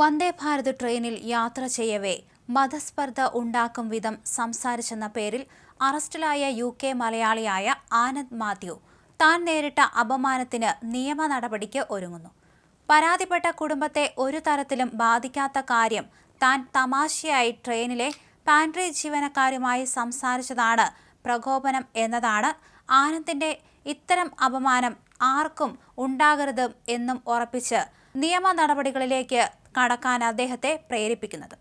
വന്ദേ ഭാരത് ട്രെയിനിൽ യാത്ര ചെയ്യവേ മതസ്പർദ്ധ ഉണ്ടാക്കും വിധം സംസാരിച്ചെന്ന പേരിൽ അറസ്റ്റിലായ യു കെ മലയാളിയായ ആനന്ദ് മാത്യു താൻ നേരിട്ട അപമാനത്തിന് നിയമ നടപടിക്ക് ഒരുങ്ങുന്നു. പരാതിപ്പെട്ട കുടുംബത്തെ ഒരു തരത്തിലും ബാധിക്കാത്ത കാര്യം താൻ തമാശയായി ട്രെയിനിലെ പാൻട്രി ജീവനക്കാരുമായി സംസാരിച്ചതാണ് പ്രകോപനം എന്നതാണ് ആനന്ദിന്റെ ഇത്തരം അപമാനം ആർക്കും ഉണ്ടാകരുത് എന്നും ഉറപ്പിച്ച് നിയമ നടപടികളിലേക്ക് കടക്കാൻ അദ്ദേഹത്തെ പ്രേരിപ്പിക്കുന്നത്.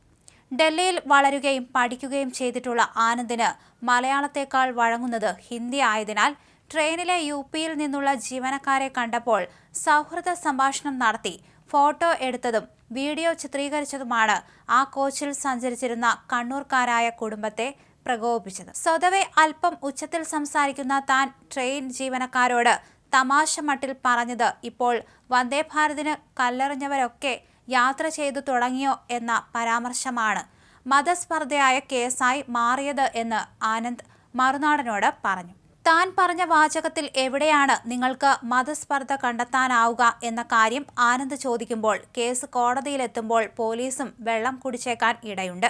ഡൽഹിയിൽ വളരുകയും പഠിക്കുകയും ചെയ്തിട്ടുള്ള ആനന്ദിന് മലയാളത്തെക്കാൾ വഴങ്ങുന്നത് ഹിന്ദി ആയതിനാൽ ട്രെയിനിലെ യു പിയിൽ നിന്നുള്ള ജീവനക്കാരെ കണ്ടപ്പോൾ സൗഹൃദ സംഭാഷണം നടത്തി ഫോട്ടോ എടുത്തതും വീഡിയോ ചിത്രീകരിച്ചതുമാണ് ആ കോച്ചിൽ സഞ്ചരിച്ചിരുന്ന കണ്ണൂർക്കാരായ കുടുംബത്തെ പ്രകോപിപ്പിച്ചത്. സ്വതവേ അല്പം ഉച്ചത്തിൽ സംസാരിക്കുന്ന താൻ ട്രെയിൻ ജീവനക്കാരോട് തമാശ മട്ടിൽ പറഞ്ഞത് ഇപ്പോൾ വന്ദേഭാരതിന് കല്ലെറിഞ്ഞവരൊക്കെ യാത്ര ചെയ്തു തുടങ്ങിയോ എന്ന പരാമർശമാണ് മതസ്പർദ്ധയായ കേസായി മാറിയത് എന്ന് ആനന്ദ് മറുനാടനോട് പറഞ്ഞു. താൻ പറഞ്ഞ വാചകത്തിൽ എവിടെയാണ് നിങ്ങൾക്ക് മതസ്പർദ്ധ കണ്ടെത്താനാവുക എന്ന കാര്യം ആനന്ദ് ചോദിക്കുമ്പോൾ കേസ് കോടതിയിലെത്തുമ്പോൾ പോലീസും വെള്ളം കുടിച്ചേക്കാൻ ഇടയുണ്ട്.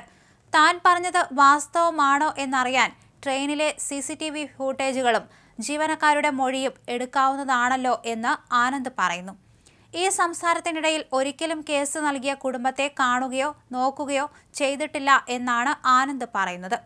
താൻ പറഞ്ഞത് വാസ്തവമാണോ എന്നറിയാൻ ട്രെയിനിലെ സി സി ടി വി ഫൂട്ടേജുകളും ജീവനക്കാരുടെ മൊഴിയും എടുക്കാവുന്നതാണല്ലോ എന്ന് ആനന്ദ് പറയുന്നു. ഈ സംസാരത്തിനിടയിൽ ഒരിക്കലും കേസ് നൽകിയ കുടുംബത്തെ കാണുകയോ നോക്കുകയോ ചെയ്തിട്ടില്ല എന്നാണ് ആനന്ദ് പറയുന്നത്.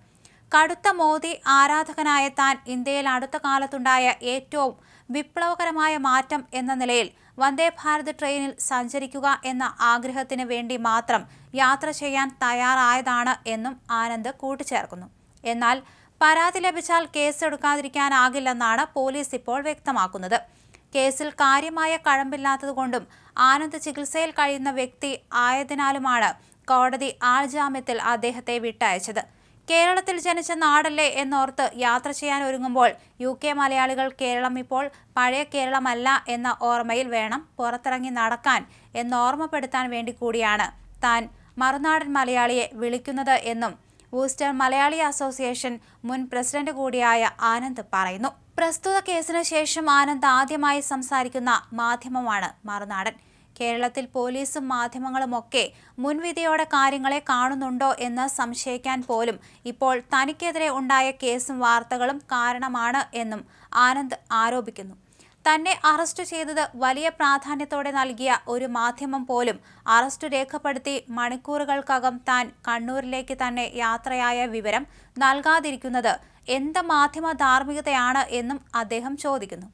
കടുത്ത മോദി ആരാധകനായ താൻ ഇന്ത്യയിൽ അടുത്ത കാലത്തുണ്ടായ ഏറ്റവും വിപ്ലവകരമായ മാറ്റം എന്ന നിലയിൽ വന്ദേ ഭാരത് ട്രെയിനിൽ സഞ്ചരിക്കുക എന്ന ആഗ്രഹത്തിന് വേണ്ടി മാത്രം യാത്ര ചെയ്യാൻ തയ്യാറായതാണ് എന്നും ആനന്ദ് കൂട്ടിച്ചേർക്കുന്നു. എന്നാൽ പരാതി ലഭിച്ചാൽ കേസെടുക്കാതിരിക്കാനാകില്ലെന്നാണ് പോലീസ് ഇപ്പോൾ വ്യക്തമാക്കുന്നത്. കേസിൽ കാര്യമായ കഴമ്പില്ലാത്തതുകൊണ്ടും ആനന്ദ് ചികിത്സയിൽ കഴിയുന്ന വ്യക്തി ആയതിനാലുമാണ് കോടതി ആൾജാമ്യത്തിൽ അദ്ദേഹത്തെ വിട്ടയച്ചത്. കേരളത്തിൽ ജനിച്ച നാടല്ലേ എന്നോർത്ത് യാത്ര ചെയ്യാൻ ഒരുങ്ങുമ്പോൾ യു കെ മലയാളികൾ കേരളം ഇപ്പോൾ പഴയ കേരളമല്ല എന്ന ഓർമ്മയിൽ വേണം പുറത്തിറങ്ങി നടക്കാൻ എന്നോർമ്മപ്പെടുത്താൻ വേണ്ടി കൂടിയാണ് താൻ മറുനാടൻ മലയാളിയെ വിളിക്കുന്നത് എന്നും വൂസ്റ്റർ മലയാളി അസോസിയേഷൻ മുൻ പ്രസിഡന്റ് കൂടിയായ ആനന്ദ് പറയുന്നു. പ്രസ്തുത കേസിന് ശേഷം ആനന്ദ് ആദ്യമായി സംസാരിക്കുന്ന മാധ്യമമാണ് മറുനാടൻ. കേരളത്തിൽ പോലീസും മാധ്യമങ്ങളുമൊക്കെ മുൻവിധിയോടെ കാര്യങ്ങളെ കാണുന്നുണ്ടോ എന്ന് സംശയിക്കാൻ പോലും ഇപ്പോൾ തനിക്കെതിരെ ഉണ്ടായ കേസും വാർത്തകളും കാരണമാണ് എന്നും ആനന്ദ് ആരോപിക്കുന്നു. തന്നെ അറസ്റ്റ് ചെയ്തത് വലിയ പ്രാധാന്യത്തോടെ നൽകിയ ഒരു മാധ്യമം പോലും അറസ്റ്റ് രേഖപ്പെടുത്തി മണിക്കൂറുകൾക്കകം താൻ കണ്ണൂരിലേക്ക് തന്നെ യാത്രയായ വിവരം നൽകാതിരിക്കുന്നത് എന്ത് മാധ്യമ ധാർമ്മികതയാണ് എന്നും അദ്ദേഹം ചോദിക്കുന്നു.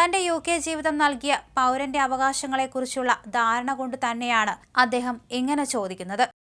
തന്റെ യു കെ ജീവിതം നൽകിയ പൗരന്റെ അവകാശങ്ങളെക്കുറിച്ചുള്ള ധാരണ കൊണ്ട് തന്നെയാണ് അദ്ദേഹം ഇങ്ങനെ ചോദിക്കുന്നത്.